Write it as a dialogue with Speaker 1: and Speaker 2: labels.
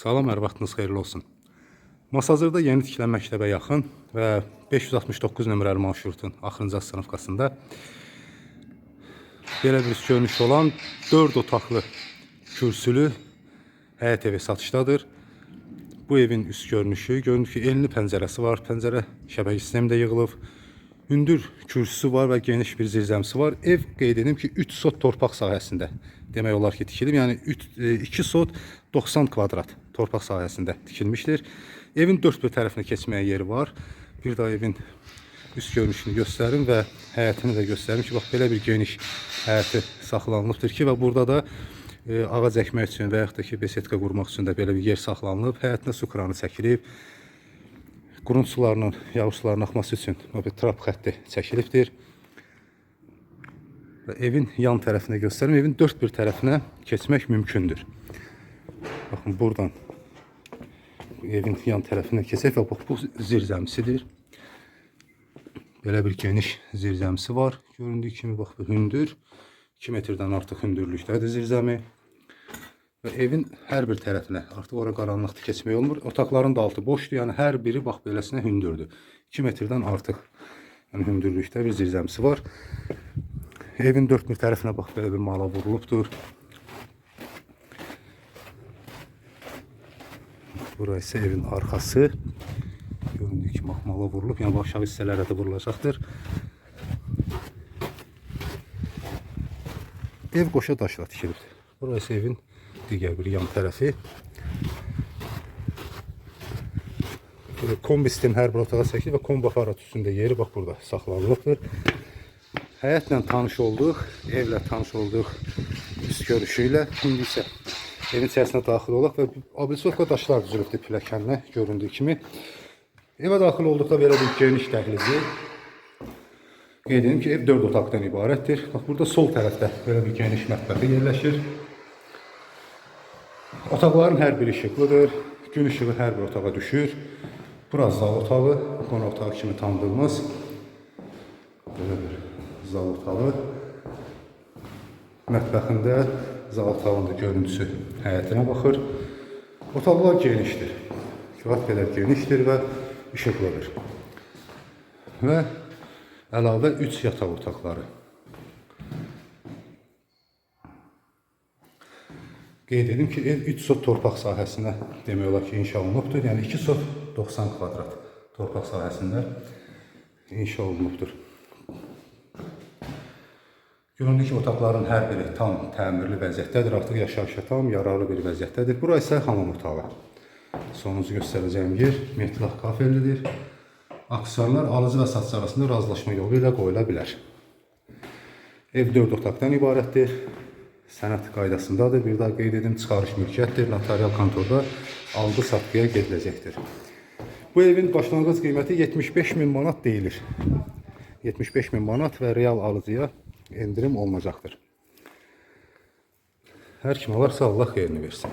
Speaker 1: Salam, hər vaxtınız xeyirli olsun. Masazırda yeni tikilən məktəbə yaxın və 569 nömrəli marşrutun axırıncı sınıfqasında belə bir görünüş olan 4 otaqlı kürsülü həyət evi satışdadır. Bu evin üst görünüşü, görünür ki, enli pəncərəsi var, pəncərə şəbəkə sistemi də yığılıb. Hündür kürsüsü var və geniş bir zirzəmisi var. Ev qeyd edim ki, 3 sot torpaq sahəsində demək olar ki, tikilib. Yəni 3 2 sot 90 kvadrat torpaq sahəsində tikilmişdir. Evin dörd bir tərəfinə keçməyə yeri var. Bir daha evin üst görünüşünü göstərim və həyətini də göstərim ki, bax belə bir geniş həyəti saxlanılıbdır ki, və burada da e, ağac əkmək üçün və yaxud da ki, besetka qurmaq üçün də belə bir yer saxlanılıb. Həyətinə su kranı çəkilib. Qurun sularının, yağış sularının axması üçün bir trap xətti çəkilibdir. Evin yan tərəfinə göstərim. Evin dörd bir tərəfinə keçmək mümkündür. Baxın buradan evin yan tərəfinə keçək və bu zirzəmisidir. Belə bir geniş zirzəmisi var. Göründüyü kimi bax hündür. 2 metrdən artıq hündürlükdədir zirzəmi. Və evin hər bir tərəfinə artıq ora qaranlıqda keçmək olmur. Otaqların da altı boşdur. Yəni hər biri bax beləsinə hündürdür. 2 metrdən artıq yəni hündürlükdə bir zirzəmisi var. Evin dörd bir tərəfinə bax belə bir mala vurulubdur. Burası evin arxası. Göründüyü kimi bax mala vurulub. Yəni aşağı hissələrə də vurulacaqdır. Ev qoşa daşla tikilibdir. Burası evin digər bir yan tərəfi. Böyle kombi sistem hər bir otağa çəkilib və kombi aparat üstündə yeri bax burada saxlanılıbdır. Həyətlə tanış olduq, evlə tanış olduq üst görüşü ilə. İndi isə evin içərisinə daxil olaq və ablisovka daşlar düzülübdür pilləkənlə göründüyü kimi. Evə daxil olduqda belə bir geniş dəhlizi. Qeyd edim ki, ev 4 otaqdan ibarətdir. Bax burada sol tərəfdə belə bir geniş mətbəxi yerləşir. Otaqların hər biri işıqlıdır. Gün işığı hər bir otağa düşür. Bura zal otağı, qonaq otağı kimi tanıdığımız belə bir zal otağı. Mətbəxində zal otağının da görüntüsü həyətinə baxır. Otaqlar genişdir. Kağıt qədər genişdir və işıqlıdır. Və əlavə 3 yataq otaqları. Qeyd edim ki, ev 3 sot torpaq sahəsinə demək olar ki, inşa olunubdur. Yəni 2 sot 90 kvadrat torpaq sahəsində inşa olunubdur. Göründüyü ki, otaqların hər biri tam təmirli vəziyyətdədir. Artıq yaşayışa tam yararlı bir vəziyyətdədir. Bura isə hamam otağı. Sonuncu göstərəcəyim yer Metlaq kafellidir. Aksarlar alıcı və satıcı arasında razılaşma yolu ilə qoyula bilər. Ev 4 otaqdan ibarətdir. Sənəd qaydasındadır. Bir daha qeyd edim, çıxarış mülkiyyətdir. Notarial kontorda aldı-satqıya gediləcəkdir. Bu evin başlanğıc qiyməti 75 min manat deyilir. 75 min manat və real alıcıya endirim olunacaqdır. Hər kim alarsa Allah xeyrini versin.